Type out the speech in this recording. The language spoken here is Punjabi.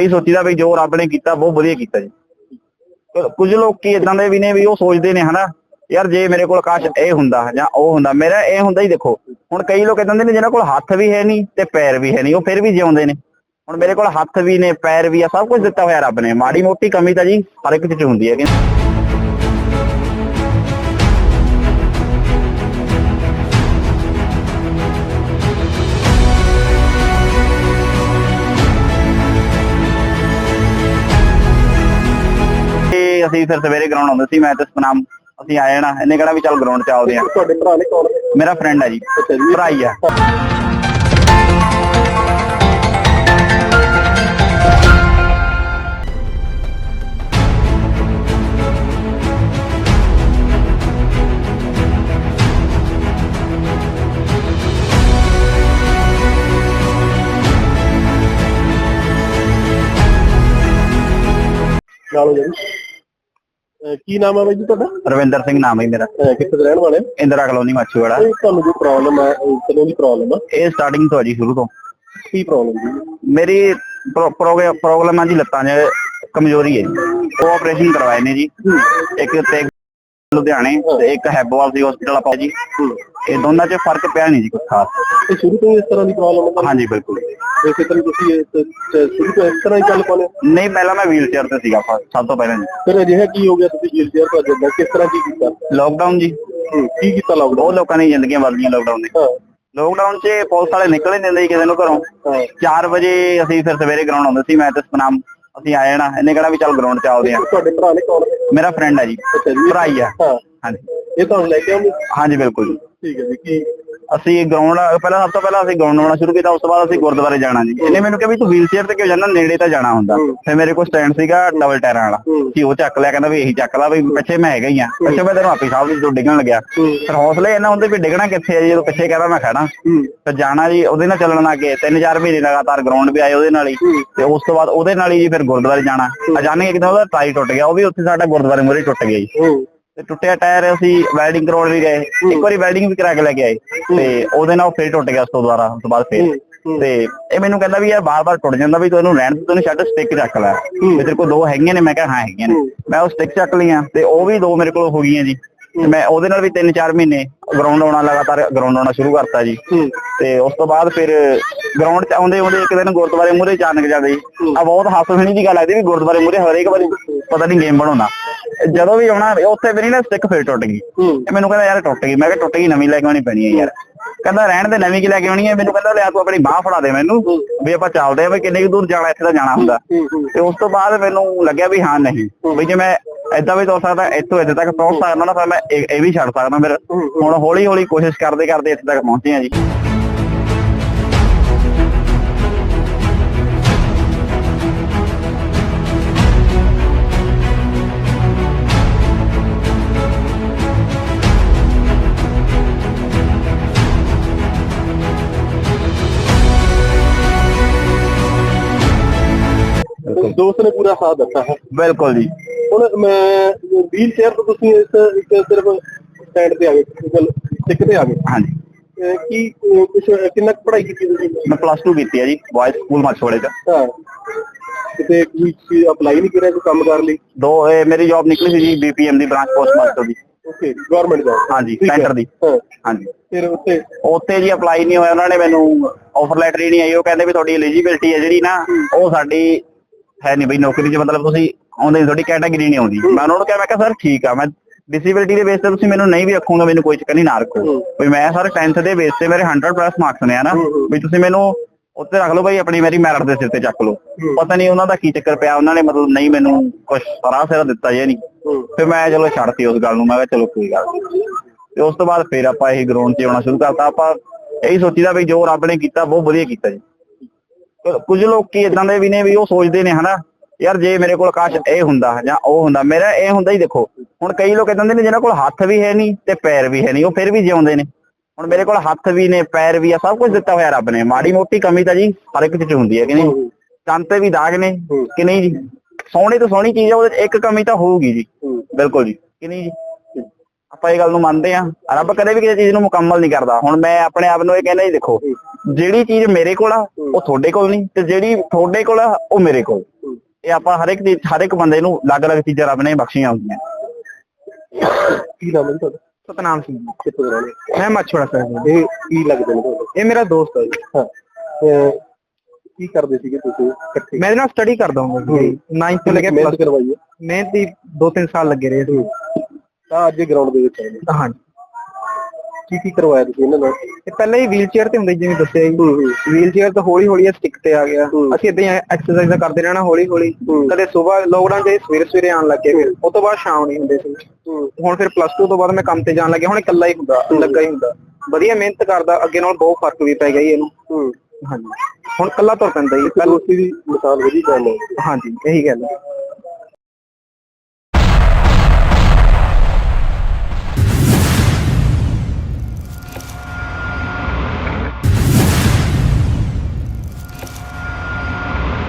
ਇਹੀ ਸੋਚੀਦਾ ਵੀ ਜੋ ਰੱਬ ਨੇ ਕੀਤਾ, ਬਹੁਤ ਵਧੀਆ ਕੀਤਾ ਜੀ। ਕੁਝ ਲੋਕ ਕੀ ਇਦਾਂ ਦੇ ਵੀ ਨੇ ਵੀ ਉਹ ਸੋਚਦੇ ਨੇ, ਹਨਾ? ਯਾਰ ਜੇ ਮੇਰੇ ਕੋਲ ਕਾਸ਼ ਇਹ ਹੁੰਦਾ ਜਾਂ ਉਹ ਹੁੰਦਾ, ਮੇਰਾ ਇਹ ਹੁੰਦਾ ਹੀ ਦੇਖੋ, ਹੁਣ ਕਈ ਲੋਕ ਇਦਾਂ ਦੇ ਨੇ ਜਿਹਨਾਂ ਕੋਲ ਹੱਥ ਵੀ ਹੈ ਨਹੀਂ ਤੇ ਪੈਰ ਵੀ ਹੈ ਨਹੀਂ, ਉਹ ਫਿਰ ਵੀ ਜਿਉਂਦੇ ਨੇ। ਹੁਣ ਮੇਰੇ ਕੋਲ ਹੱਥ ਵੀ ਨੇ, ਪੈਰ ਵੀ ਆ, ਸਭ ਕੁਝ ਦਿੱਤਾ ਹੋਇਆ ਰੱਬ ਨੇ। ਮਾੜੀ ਮੋਟੀ ਕਮੀ ਤਾਂ ਜੀ ਹਰ ਇੱਕ ਚ ਹੁੰਦੀ ਹੈ ਕਿ ਤੇ ਅਸੀਂ ਫਿਰ ਸਵੇਰੇ ਗਰਾਊਂਡ ਆਉਂਦੇ ਸੀ ਮੈਂ ਤੇ ਸਤਨਾਮ ਅਸੀਂ ਆਏ ਨਾ ਇਹਨੇ ਕਿਹੜਾ ਵੀ ਚੱਲ ਗਰਾਊਂਡ ਚ ਆਉਦੇ ਆ ਤੁਹਾਡੇ ਭਰਾ ਨੇ ਕੌਣ ਮੇਰਾ ਫਰੈਂਡ ਹੈ ਜੀ ਭਰਾ ਹੀ ਆ। ਨਾਲੋਂ ਜੀ। ਅਹ ਕੀ ਨਾਮ ਹੈ ਬਾਈ ਜੀ ਤੁਹਾਡਾ? ਰਵਿੰਦਰ ਸਿੰਘ ਨਾਮ ਹੈ ਮੇਰਾ। ਅਹ ਕਿੱਥੇ ਦੇ ਰਹਿਣ ਵਾਲੇ ਹੋ? ਇੰਦਰਾ ਕਲੋਨੀ ਮਾਛੀਵਾੜਾ। ਇਹ ਤੁਹਾਨੂੰ ਜੋ ਪ੍ਰੋਬਲਮ ਹੈ? ਉਹ ਕਦੋਂ ਦੀ ਪ੍ਰੋਬਲਮ ਹੈ ਇਹ ਸਟਾਰਟਿੰਗ ਤੋਂ ਆ ਜੀ ਸ਼ੁਰੂ ਤੋਂ। ਕੀ ਪ੍ਰੋਬਲਮ ਜੀ? ਮੇਰੀ ਪ੍ਰੋਬਲਮ ਆ ਜੀ ਲੱਤਾਂ 'ਚ ਕਮਜ਼ੋਰੀ ਹੈ ਜੀ। ਉਹ ਆਪਰੇਸ਼ਨ ਕਰਵਾਏ ਨੇ ਜੀ। ਇੱਕ ਤੇ ਲੁਧਿਆਣੇ ਤੇ ਇੱਕ ਹੈਬੋਵਾਲ ਸੀ ਹਸਪੀਟਲ ਆਪਾਂ ਜੀ। ਇਹ ਦੋਨਾਂ 'ਚ ਫ਼ਰਕ ਪਿਆ ਨਹੀਂ ਜੀ ਕੁਛ ਖਾਸ। ਇਹ ਸ਼ੁਰੂ ਤੋਂ ਇਸ ਤਰ੍ਹਾਂ ਦੀ ਪ੍ਰੋਬਲਮ ਹਾਂਜੀ ਬਿਲਕੁਲ। ਇਸੇ ਤਰ੍ਹਾਂ ਤੁਸੀਂ ਇਸ ਸ਼ੁਰੂ ਤੋਂ ਇਸ ਤਰ੍ਹਾਂ ਹੀ ਚੱਲ ਪਾਉਂਦੇ ਹੋ? ਨਹੀਂ ਪਹਿਲਾਂ ਮੈਂ ਵੀਲ ਚੇਅਰ ਤੇ ਸੀਗਾ ਸਭ ਤੋਂ ਪਹਿਲਾਂ ਜੀ। ਫਿਰ ਅਜਿਹਾ ਕੀ ਹੋ ਗਿਆ ਤੁਸੀਂ ਜੇਲ੍ਹ ਜੇਲ੍ਹ ਭੱਜ ਜਾਂਦਾ ਕਿਸ ਤਰ੍ਹਾਂ ਕੀ ਕੀਤਾ? ਲੋਕਡਾਊਨ ਜੀ। ਕੀ ਕੀਤਾ ਲਾਕਡਾਊਨ ਲੋਕਾਂ ਦੀਆਂ ਜ਼ਿੰਦਗੀਆਂ ਬਦਲੀਆਂ ਲੋਕਡਾਊਨ ਨੇ। ਲੋਕਡਾਊਨ 'ਚ ਪੁਲਿਸ ਵਾਲੇ ਨਿਕਲ ਨਹੀਂ ਦਿੰਦੇ ਕਿਸੇ ਨੂੰ ਘਰੋਂ। ਹਾਂ। 4 ਵਜੇ ਅਸੀਂ ਫਿਰ ਸਵੇਰੇ ਗਰਾਊਂਡ ਆਉਂਦੇ ਸੀ ਮੈਂ ਤੇ ਸਤਨਾਮ। ਅਸੀਂ ਆਏ ਨਾ ਇਹਨੇ ਕਿਹੜਾ ਵੀ ਚੱਲ ਗਰਾਊਂਡ 'ਚ ਆਉਦੇ ਆ ਤੁਹਾਡੇ ਭਰਾ ਨੇ ਕੌਣ ਮੇਰਾ ਫਰੈਂਡ ਹੈ ਜੀ। ਭਰਾ ਹੀ ਆ। ਹਾਂਜੀ। ਇਹ ਤੁਹਾਨੂੰ ਲੈ ਕੇ ਆਉਂਦੇ? ਹਾਂਜੀ ਬਿਲਕੁਲ ਜੀ। ਠੀਕ ਹੈ ਜੀ ਕੀ ਅਸੀਂ ਗਰਾਊਂਡ ਪਹਿਲਾਂ ਸਭ ਤੋਂ ਪਹਿਲਾਂ ਅਸੀਂ ਗਰਾਊਂਡ ਆਉਣਾ ਸ਼ੁਰੂ ਕੀਤਾ ਉਸ ਤੋਂ ਬਾਅਦ ਅਸੀਂ ਗੁਰਦੁਆਰੇ ਜਾਣਾ ਜੀ। ਇਹਨੇ ਮੈਨੂੰ ਕਿਹਾ ਵੀ ਤੂੰ ਵੀਲ ਚੇਅਰ ਤੇ ਕਿਉਂ ਜਾਣਾ? ਨੇੜੇ ਤਾਂ ਜਾਣਾ ਹੁੰਦਾ। ਫਿਰ ਮੇਰੇ ਕੋਲ ਸਟੈਂਡ ਸੀਗਾ ਡਬਲ ਟਾਇਰਾਂ ਵਾਲਾ। ਕਿ ਉਹ ਚੱਕ ਲਿਆ ਕਹਿੰਦਾ ਵੀ ਇਹੀ ਚੱਕ ਲਾ ਵੀ ਪਿੱਛੇ ਮੈਂ ਹੈਗਾ ਹੀ ਆ। ਪਿੱਛੇ ਮੈਂ ਤੈਨੂੰ ਆਪੀ ਸਾਹਿਬ ਦੀ ਤੋਂ ਡਿੱਗਣ ਲੱਗਿਆ। ਫਿਰ ਹੌਸਲੇ ਇਹਨਾਂ ਹੁੰਦੇ ਵੀ ਡਿੱਗਣਾ ਕਿੱਥੇ ਹੈ ਜੀ? ਜਦੋਂ ਪਿੱਛੇ ਕਹਿੰਦਾ ਮੈਂ ਖੜਾ ਫਿਰ ਜਾਣਾ ਜੀ ਉਹਦੇ ਨਾਲ ਚੱਲਣ ਲੱਗੇ ਤਿੰਨ ਚਾਰ ਮਹੀਨੇ ਲਗਾਤਾਰ ਗਰਾਊਂਡ ਵੀ ਆਏ ਉਹਦੇ ਨਾਲ ਹੀ। ਤੇ ਉਸ ਤੋਂ ਬਾਅਦ ਉਹਦੇ ਨਾਲ ਹੀ ਜੀ ਫਿਰ ਗੁਰਦੁਆਰੇ ਜਾਣਾ। ਅਚਾਨਕ ਇੱਕਦਮ ਉਹਦਾ ਟਾਈ ਟੁੱਟ ਗਿਆ ਉਹ ਵੀ ਉੱਥੇ ਸਾਡਾ ਗੁਰਦੁਆਰੇ ਮੂਹਰੇ ਟੁੱਟ ਗਿਆ ਜੀ। ਤੇ ਟੁੱਟਿਆ ਟਾਇਰ ਅਸੀਂ ਵੈਲਡਿੰਗ ਕਰਾਉਣ ਵੀ ਗਏ। ਇੱਕ ਵਾਰੀ ਵੈਲਡਿੰਗ ਵੀ ਕਰਾ ਕੇ ਲੈ ਕੇ ਆਏ। ਤੇ ਉਹਦੇ ਨਾਲ ਫੇਰ ਟੁੱਟ ਗਿਆ ਉਸ ਤੋਂ ਦੁਬਾਰਾ ਉਸ ਤੋਂ ਬਾਅਦ ਫੇਰ। ਤੇ ਇਹ ਮੈਨੂੰ ਕਹਿੰਦਾ ਵੀ ਯਾਰ ਬਾਰ-ਬਾਰ ਟੁੱਟ ਜਾਂਦਾ ਵੀ ਤੂੰ ਇਹਨੂੰ ਰਹਿਣ ਦੇ ਤੈਨੂੰ ਛੱਡ ਸਟਿਕ ਚੱਕ ਲੈ। ਤੇਰੇ ਕੋਲ ਦੋ ਹੈਗੀਆਂ ਨੇ ਮੈਂ ਕਿਹਾ ਹਾਂ ਹੈਗੀਆਂ ਨੇ। ਮੈਂ ਉਹ ਸਟਿਕ ਚੱਕ ਲਈਆਂ ਤੇ ਉਹ ਵੀ ਦੋ ਮੇਰੇ ਕੋਲ ਹੋ ਗਈਆਂ ਜੀ। ਤੇ ਮੈਂ ਉਹਦੇ ਨਾਲ ਵੀ 3-4 ਮਹੀਨੇ ਗਰਾਊਂਡ ਆਉਣਾ ਲਗਾਤਾਰ ਗਰਾਊਂਡ ਆਉਣਾ ਸ਼ੁਰੂ ਕਰਤਾ ਜੀ। ਤੇ ਉਸ ਤੋਂ ਬਾਅਦ ਫਿਰ ਗਰਾਊਂਡ 'ਚ ਆਉਂਦੇ ਆਉਂਦੇ ਇੱਕ ਦਿਨ ਗੁਰਦੁਆਰੇ ਮੂਹਰੇ ਅਚਾਨਕ ਜਾਂਦੇ ਆ ਬਹੁਤ ਹਾਸੋਹੀਣੀ ਦੀ ਗੱਲ ਲੱਗਦੀ ਵੀ ਗੁਰਦੁਆਰੇ ਮੂਹਰੇ ਹਰੇਕ ਵਾਰੀ ਪਤਾ ਨਹੀਂ ਗੇਮ ਬਣਾਉਣਾ। ਜਦੋਂ ਵੀ ਆਉਣਾ ਉੱਥੇ ਮੇਰੀ ਨਾ ਸਟਿਕ ਫੇਰ ਟੁੱਟ ਗਈ। ਇਹ ਮੈਨੂੰ ਕਹਿੰਦਾ ਯਾਰ ਟੁੱਟ ਗਈ। ਮੈਂ ਕਿਹਾ ਟੁੱਟ ਗਈ ਨਵੀਂ ਲੈ ਕੇ ਆਉਣੀ ਪੈਣੀ ਹੈ ਯਾਰ। ਕਹਿੰਦਾ ਰਹਿਣ ਦੇ ਨਵੀਂ ਕੀ ਲੈ ਕੇ ਆਉਣੀ ਹੈ? ਮੈਨੂੰ ਕਹਿੰਦਾ ਲਿਆ ਤੂੰ ਆਪਣੀ ਬਾਹ ਫੜਾ ਦੇ ਮੈਨੂੰ ਵੀ ਆਪਾਂ ਚੱਲਦੇ ਆ ਵੀ ਕਿੰਨੇ ਕੁ ਦੂਰ ਜਾਣਾ ਇੱਥੇ ਤਾਂ ਜਾਣਾ ਹੁੰਦਾ। ਤੇ ਉਸ ਤੋਂ ਬਾਅਦ ਮੈਨੂੰ ਲੱਗਿਆ ਵੀ ਹਾਂ ਨਹੀਂ। ਵੀ ਜੇ ਮੈਂ ਏਦਾਂ ਵੀ ਤੁਰ ਸਕਦਾ ਇੱਥੋਂ ਇੱਥੇ ਤੱਕ ਪਹੁੰਚ ਸਕਦਾ ਨਾ ਫਿਰ ਮੈਂ ਇਹ ਇਹ ਵੀ ਛੱਡ ਸਕਦਾ। ਫਿਰ ਹੁਣ ਹੌਲੀ ਹੌਲੀ ਕੋਸ਼ਿਸ਼ ਕਰਦੇ ਕਰਦੇ ਇੱਥੇ ਤੱਕ ਪਹੁੰਚੇ ਆ ਜੀ। ਦੋਸਤ ਨੇ ਪੂਰਾ ਸਾਥ ਦਿੱਤਾ ਹੈ। ਬਿਲਕੁਲ ਜੀ। ਹੁਣ ਮੈਂ ਵੀਲ ਚੇਅਰ ਤੋਂ ਤੁਸੀਂ ਇਸ ਇੱਕ ਸਿਰਫ ਸਟੈਂਡ ਤੇ ਆ ਗਏ ਗੱਲ ਟਿਕ ਤੇ ਆ ਗਏ। ਹਾਂਜੀ। ਕੀ ਕੁਛ ਕਿੰਨਾ ਪੜ੍ਹਾਈ ਕੀਤੀ ਤੁਸੀਂ? ਮੈਂ ਪਲੱਸ 2 ਕੀਤੀ ਹੈ ਜੀ ਬॉयਜ਼ ਸਕੂਲ ਮਛੋੜੇ ਚ। ਹਾਂ। ਕਿਤੇ ਕੋਈ ਅਪਲਾਈ ਨਹੀਂ ਕਰਿਆ ਕੋਈ ਕੰਮ ਕਰ ਲਈ? ਦੋ ਇਹ ਮੇਰੀ ਜੌਬ ਨਿਕਲੀ ਸੀ ਜੀ ਬੀਪੀਐਮ ਦੀ ਬ੍ਰਾਂਚ ਪੋਸਟ ਮਾਸਟਰ ਦੀ। ਓਕੇ ਗਵਰਨਮੈਂਟ ਜੌਬ ਹਾਂਜੀ। ਸੈਂਟਰ ਦੀ। ਹਾਂਜੀ। ਫਿਰ ਉੱਥੇ? ਉੱਥੇ ਜੀ ਅਪਲਾਈ ਨਹੀਂ ਹੋਇਆ ਉਹਨਾਂ ਨੇ ਮੈਨੂੰ ਆਫਰ ਲੈਟਰ ਹੀ ਨਹੀਂ ਆਈ ਉਹ ਕਹਿੰਦੇ ਵੀ ਤੁਹਾਡੀ ਐਲੀਜੀਬਿਲਟੀ ਹੈ ਜਿਹੜੀ ਨਾ ਉਹ ਸਾਡੀ ਹੈ ਨਹੀਂ ਬਈ ਨੌਕਰੀ 'ਚ ਮਤਲਬ ਤੁਸੀਂ ਆਉਂਦੇ ਤੁਹਾਡੀ ਕੈਟਾਗਰੀ ਨਹੀਂ ਆਉਂਦੀ। ਮੈਂ ਉਹਨਾਂ ਨੂੰ ਕਿਹਾ ਮੈਂ ਕਿਹਾ ਸਰ ਠੀਕ ਆ ਮੈਂ ਡਿਸੇਬਿਲਟੀ ਦੇ ਬੇਸ ਤੇ ਤੁਸੀਂ ਮੈਨੂੰ ਨਹੀਂ ਵੀ ਰੱਖੋਗੇ ਮੈਨੂੰ ਕੋਈ ਚੱਕਰ ਨਹੀਂ ਨਾ ਰੱਖੋ। ਵੀ ਮੈਂ ਸਰ 10th ਦੇ ਬੇਸ ਤੇ ਮੇਰੇ 100 ਪਲੱਸ ਮਾਰਕਸ ਨੇ ਹਨਾ। ਵੀ ਤੁਸੀਂ ਮੈਨੂੰ ਉੱਤੇ ਰੱਖ ਲਓ ਬਈ ਆਪਣੀ ਮੇਰੀ ਮੈਰਿਟ ਦੇ ਸਿਰ ਤੇ ਚੱਕ ਲਓ। ਪਤਾ ਨਹੀਂ ਉਹਨਾਂ ਦਾ ਕੀ ਚੱਕਰ ਪਿਆ ਉਹਨਾਂ ਨੇ ਮਤਲਬ ਨਹੀਂ ਮੈਨੂੰ ਕੁਝ ਸਰਾ ਸਿਰ ਦਿੱਤਾ ਜੇ ਨਹੀਂ। ਫਿਰ ਮੈਂ ਚਲੋ ਛੱਡਤੀ ਉਸ ਗੱਲ ਨੂੰ ਮੈਂ ਕਿਹਾ ਚਲੋ ਕੋਈ ਗੱਲ। ਤੇ ਉਸ ਤੋਂ ਬਾਅਦ ਫਿਰ ਆਪਾਂ ਇਹ ਗਰਾਊਂਡ 'ਚ ਆਉਣਾ ਸ਼ੁਰੂ ਕਰਤਾ। ਆਪਾਂ ਇਹੀ ਸੋਚੀਦਾ ਵੀ ਜੋ ਰੱਬ ਨੇ ਕੀਤਾ ਬਹੁਤ ਵਧੀਆ ਕੀਤਾ ਜੀ। ਕੁਝ ਲੋਕ ਕੀ ਇਦਾਂ ਦੇ ਵੀ ਨੇ ਵੀ ਉਹ ਸੋਚਦੇ ਨੇ, ਹਨਾ? ਯਾਰ ਜੇ ਮੇਰੇ ਕੋਲ ਕਾਸ਼ ਇਹ ਹੁੰਦਾ ਜਾਂ ਉਹ ਹੁੰਦਾ, ਮੇਰਾ ਇਹ ਹੁੰਦਾ ਹੀ ਦੇਖੋ, ਹੁਣ ਕਈ ਲੋਕ ਇਦਾਂ ਦੇ ਨੇ ਜਿਨ੍ਹਾਂ ਕੋਲ ਹੱਥ ਵੀ ਹੈ ਨਹੀਂ ਤੇ ਪੈਰ ਵੀ ਹੈ ਨਹੀਂ, ਉਹ ਫਿਰ ਵੀ ਜਿਉਂਦੇ ਨੇ। ਹੁਣ ਮੇਰੇ ਕੋਲ ਹੱਥ ਵੀ ਨੇ, ਪੈਰ ਵੀ ਆ, ਸਭ ਕੁਝ ਦਿੱਤਾ ਹੋਇਆ ਰੱਬ ਨੇ। ਮਾੜੀ ਮੋਟੀ ਕਮੀ ਤਾਂ ਜੀ ਹਰ ਇੱਕ ਚ ਹੁੰਦੀ ਹੈ ਕਿ ਨਹੀਂ? ਚੰਨ ਤੇ ਵੀ ਦਾਗ ਨੇ, ਕਿ ਨਹੀਂ ਜੀ? ਸੋਹਣੀ ਤੋਂ ਸੋਹਣੀ ਚੀਜ਼ ਆ, ਉਹਦੇ 'ਚ ਇੱਕ ਕਮੀ ਤਾਂ ਹੋਊਗੀ ਜੀ। ਬਿਲਕੁਲ ਜੀ, ਕਿ ਨਹੀਂ ਜੀ? ਆਪਾਂ ਇਹ ਗੱਲ ਨੂੰ ਮੰਨਦੇ ਆ ਰੱਬ ਕਦੇ ਵੀ ਕਿਸੇ ਚੀਜ਼ ਨੂੰ ਮੁਕੰਮਲ ਨਹੀਂ ਕਰਦਾ। ਹੁਣ ਮੈਂ ਆਪਣੇ ਆਪ ਨੂੰ ਇਹ ਕਹਿੰਦਾ ਜੀ ਦੇਖੋ ਜਿਹੜੀ ਚੀਜ਼ ਮੇਰੇ ਕੋਲ ਆ ਉਹ ਤੁਹਾਡੇ ਕੋਲ ਨਹੀਂ ਤੇ ਜਿਹੜੀ ਤੁਹਾਡੇ ਕੋਲ ਆ ਉਹ ਮੇਰੇ ਕੋਲ। ਇਹ ਆਪਾਂ ਹਰ ਇੱਕ ਹਰ ਇੱਕ ਬੰਦੇ ਨੂੰ ਅਲੱਗ-ਅਲੱਗ ਚੀਜ਼ਾਂ ਰੱਬ ਨੇ ਬਖਸ਼ੀਆਂ ਹੁੰਦੀਆਂ। ਕੀ ਨਾਮ ਹੈ ਤੁਹਾਡਾ? ਸਤਨਾਮ ਸਿੰਘ ਕਿੱਥੋਂ ਦੇ ਰਹਿਣੇ ਮੈਂ ਮੱਛਵੜਾ ਸਾਹਿਬ ਇਹ ਕੀ ਲੱਗਦੇ ਨੇ ਇਹ ਮੇਰਾ ਦੋਸਤ ਹੈ ਜੀ। ਹਾਂ। ਅਹ ਕੀ ਕਰਦੇ ਸੀਗੇ ਤੁਸੀਂ ਇਕੱਠੇ? ਮੈਂ ਨਾਲ ਸਟੱਡੀ ਕਰਦਾ ਹਾਂ ਜੀ। 9th ਤੋਂ ਲੈ ਕੇ plus ਕਰਵਾਈ ਹੈ? ਮਿਹਨਤ ਦੀ 2-3 ਸਾਲ ਲੱਗੇ ਰਹੇ ਸੀ। ਤਾਂ ਅੱਜ ਗਰਾਊਂਡ ਦੇ ਵਿੱਚ ਆਏ। ਹਾਂ ਕੀ ਕੀ ਕਰਵਾਇਆ ਤੁਸੀਂ ਇਹਨਾਂ ਨਾਲ? ਇਹ ਪਹਿਲਾਂ ਹੀ ਵੀਲ ਚੇਅਰ ਤੇ ਹੁੰਦੇ ਜਿਵੇਂ ਦੱਸਿਆ ਜੀ। ਹੂੰ ਹੂੰ। ਵੀਲ ਚੇਅਰ ਤੋਂ ਹੌਲੀ ਹੌਲੀ ਸਟਿਕ ਤੇ ਆ ਗਿਆ। ਹੂੰ। ਅਸੀਂ ਇਦਾਂ ਐਕਸਰਸਾਈਜ਼ ਕਰਦੇ ਰਹਿਣਾ ਹੌਲੀ ਹੌਲੀ ਹੂੰ। ਕਦੇ ਸਵੇਰ ਲੋਕਡਾਊਨ ਇਹ ਸਵੇਰੇ ਸਵੇਰੇ ਆਉਣ ਲੱਗੇ ਫਿਰ ਉਸ ਤੋਂ ਬਾਅਦ ਸ਼ਾਮ ਨਹੀਂ ਹੁੰਦੇ ਸੀ। ਹੂੰ। ਹੁਣ ਫਿਰ ਪਲੱਸ 2 ਤੋਂ ਬਾਅਦ ਮੈਂ ਕੰਮ ਤੇ ਜਾਣ ਲੱਗਿਆ ਹੁਣ ਇਕੱਲਾ ਹੀ ਹੁੰਦਾ ਲੱਗਾ ਹੀ ਹੁੰਦਾ। ਵਧੀਆ ਮਿਹਨਤ ਕਰਦਾ ਅੱਗੇ ਨਾਲ ਬਹੁਤ ਫ਼ਰਕ ਵੀ ਪੈ ਗਿਆ ਜੀ ਇਹਨੂੰ। ਹੂੰ। ਹਾਂਜੀ। ਹੁਣ ਇਕੱਲਾ ਤੁਰ ਪੈਂਦਾ ਜੀ ਦੋਸਤੀ ਦੀ ਮਿਸਾਲ ਵਧੀ ਗੱਲ ਹੈ। ਹਾਂਜੀ ਇਹੀ ਗੱਲ ਹੈ।